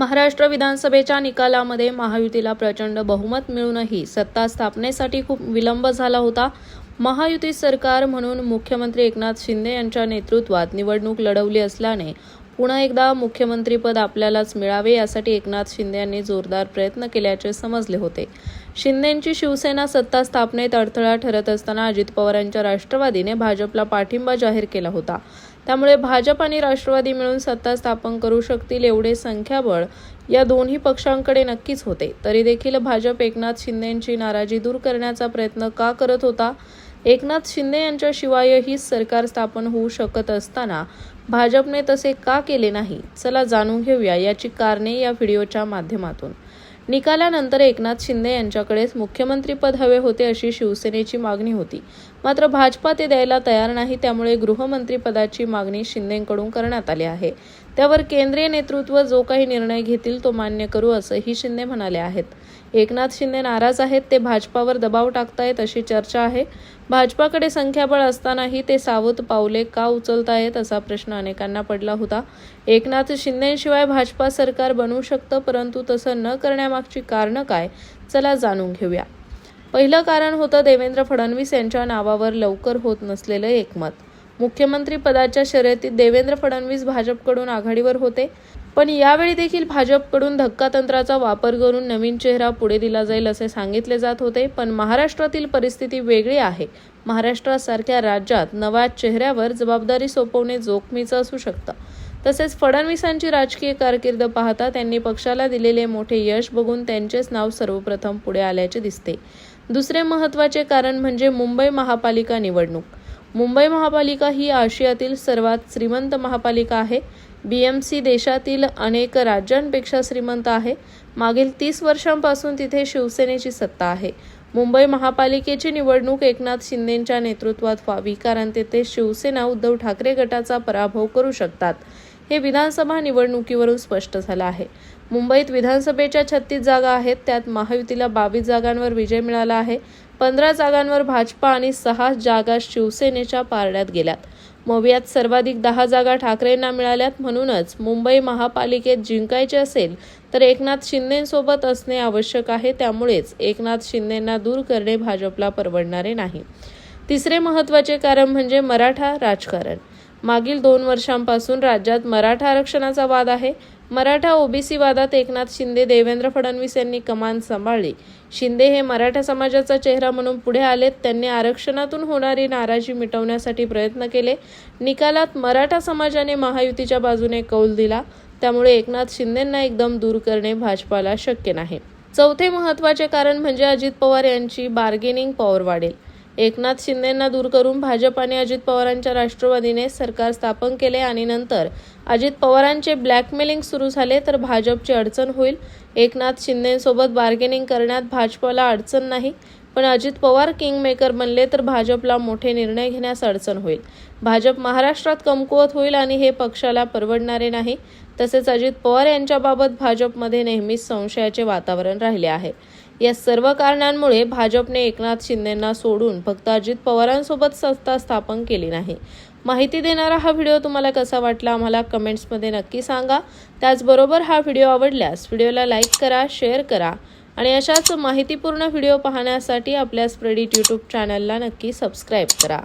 महाराष्ट्र विधानसभेच्या निकालामध्ये महायुतीला प्रचंड बहुमत मिळूनही सत्ता स्थापनेसाठी खूप विलंब झाला होता. महायुती सरकार म्हणून मुख्यमंत्री एकनाथ शिंदे यांच्या नेतृत्वात निवडणूक लढवली असल्याने पुन्हा एकदा मुख्यमंत्रीपद आपल्यालाच मिळावे यासाठी एकनाथ शिंदे यांनी जोरदार प्रयत्न केल्याचे समजले होते. शिंदेंची शिवसेना सत्ता स्थापनेत अडथळा ठरत असताना अजित पवारांच्या राष्ट्रवादीने भाजपला पाठिंबा जाहीर केला होता. त्यामुळे भाजप आणि राष्ट्रवादी मिळून सत्ता स्थापन करू शकतील एवढे संख्याबळ या दोन्ही पक्षांकडे नक्कीच होते. तरी देखील भाजप एकनाथ शिंदेंची नाराजी दूर करण्याचा प्रयत्न का करत होता? एकनाथ शिंदे यांच्याशिवायही सरकार स्थापन होऊ शकत असताना भाजपने तसे का केले नाही? चला जाणून घेऊया याची कारणे या व्हिडिओच्या माध्यमातून. निकालानंतर एकनाथ शिंदे यांच्याकडेच मुख्यमंत्रीपद हवे होते अशी शिवसेनेची मागणी होती. मात्र भाजपा ते द्यायला तयार नाही त्यामुळे गृहमंत्रीपदाची मागणी शिंदेकडून करण्यात आली आहे. त्यावर केंद्रीय नेतृत्व जो काही निर्णय घेतील तो मान्य करू असंही शिंदे म्हणाले आहेत. एकनाथ शिंदे नाराज आहेत ते भाजपावर दबाव टाकतायत अशी चर्चा आहे. भाजपाकडे संख्याबळ असतानाही ते सावध पावले का उचलतायत असा प्रश्न अनेकांना पडला होता. एकनाथ शिंदेशिवाय भाजपा सरकार बनवू शकतं परंतु तसं न करण्यामागची कारणं काय चला जाणून घेऊया. पहिलं कारण होतं देवेंद्र फडणवीस यांच्या नावावर लवकर होत नसलेलं एकमत. मुख्यमंत्रीपदाच्या शर्यतीत देवेंद्र फडणवीस भाजपकडून आघाडीवर होते. पण यावेळी देखील भाजपकडून धक्कातंत्राचा वापर करून नवीन चेहरा पुढे दिला जाईल असे सांगितले जात होते. पण महाराष्ट्रातील परिस्थिती वेगळी आहे. महाराष्ट्रासारख्या राज्यात नव्या चेहऱ्यावर जबाबदारी सोपवणे जोखमीचं असू शकतं. तसेच फडणवीसांची राजकीय कारकीर्द पाहता त्यांनी पक्षाला दिलेले मोठे यश बघून त्यांचेच नाव सर्वप्रथम पुढे आल्याचे दिसते. दुसरे महत्त्वाचे कारण म्हणजे मुंबई महापालिका निवडणूक. मुंबई महापालिका ही आशियातील सर्वात श्रीमंत महापालिका आहे. बी एम सी देशातील अनेक राज्यांपेक्षा श्रीमंत आहे. मागील तीस वर्षांपासून तिथे शिवसेनेची सत्ता आहे. मुंबई महापालिकेची निवडणूक एकनाथ शिंदेंच्या नेतृत्वात व्हावी कारण तेथे शिवसेना उद्धव ठाकरे गटाचा पराभव करू शकतात. हे विधानसभा निवडणुकीवरून स्पष्ट झालं आहे. मुंबईत विधानसभेच्या छत्तीस जागा आहेत त्यात महायुतीला बावीस जागांवर विजय मिळाला आहे. पंधरा जागांवर भाजपा आणि सहा जागा शिवसेनेच्या पारड्यात गेल्यात. मवियात सर्वाधिक दहा जागा ठाकरेंना मिळाल्यात म्हणूनच मुंबई महापालिकेत जिंकायचे असेल तर एकनाथ शिंदेसोबत असणे आवश्यक आहे त्यामुळेच एकनाथ शिंदेंना दूर करणे भाजपला परवडणारे नाही. तिसरे महत्त्वाचे कारण म्हणजे मराठा राजकारण. मागील दोन वर्षांपासून राज्यात मराठा आरक्षणाचा वाद आहे. मराठा ओबीसी वादात एकनाथ शिंदे देवेंद्र फडणवीस यांनी कमान सांभाळली. शिंदे हे मराठा समाजाचा चेहरा म्हणून पुढे आलेत. त्यांनी आरक्षणातून होणारी नाराजी मिटवण्यासाठी प्रयत्न केले. निकालात मराठा समाजाने महायुतीच्या बाजूने कौल दिला. त्यामुळे एकनाथ शिंदेंना एकदम दूर करणे भाजपाला शक्य नाही. चौथे महत्त्वाचे कारण म्हणजे अजित पवार यांची बार्गेनिंग पॉवर वाढेल. एकनाथ शिंदेंना दूर करून भाजप आणि अजित पवारांच्या राष्ट्रवादीने सरकार स्थापन केले आणि नंतर अजित पवारांचे ब्लॅकमेलिंग सुरू झाले तर भाजपची अडचण होईल. एकनाथ शिंदेसोबत बार्गेनिंग करण्यात भाजपला अडचण नाही पण अजित पवार किंगमेकर बनले तर भाजपला मोठे निर्णय घेण्यास अडचण होईल. भाजप महाराष्ट्रात कमकुवत होईल आणि हे पक्षाला परवडणारे नाही. तसेच अजित पवार यांच्याबाबत भाजपमध्ये नेहमीच संशयाचे वातावरण राहिले आहे. या सर्व कारणांमुळे भाजपने एकनाथ शिंदेंना सोडून फक्त अजित पवारांसोबत संस्था स्थापन केली नाही. माहिती देणारा हा व्हिडिओ तुम्हाला कसा वाटला आम्हाला कमेंट्समध्ये नक्की सांगा. त्याचबरोबर हा व्हिडिओ आवडल्यास व्हिडिओला लाईक करा शेअर करा आणि अशाच माहितीपूर्ण व्हिडिओ पाहण्यासाठी आपल्या स्प्रेडिट यूट्यूब चॅनलला नक्की सबस्क्राईब करा.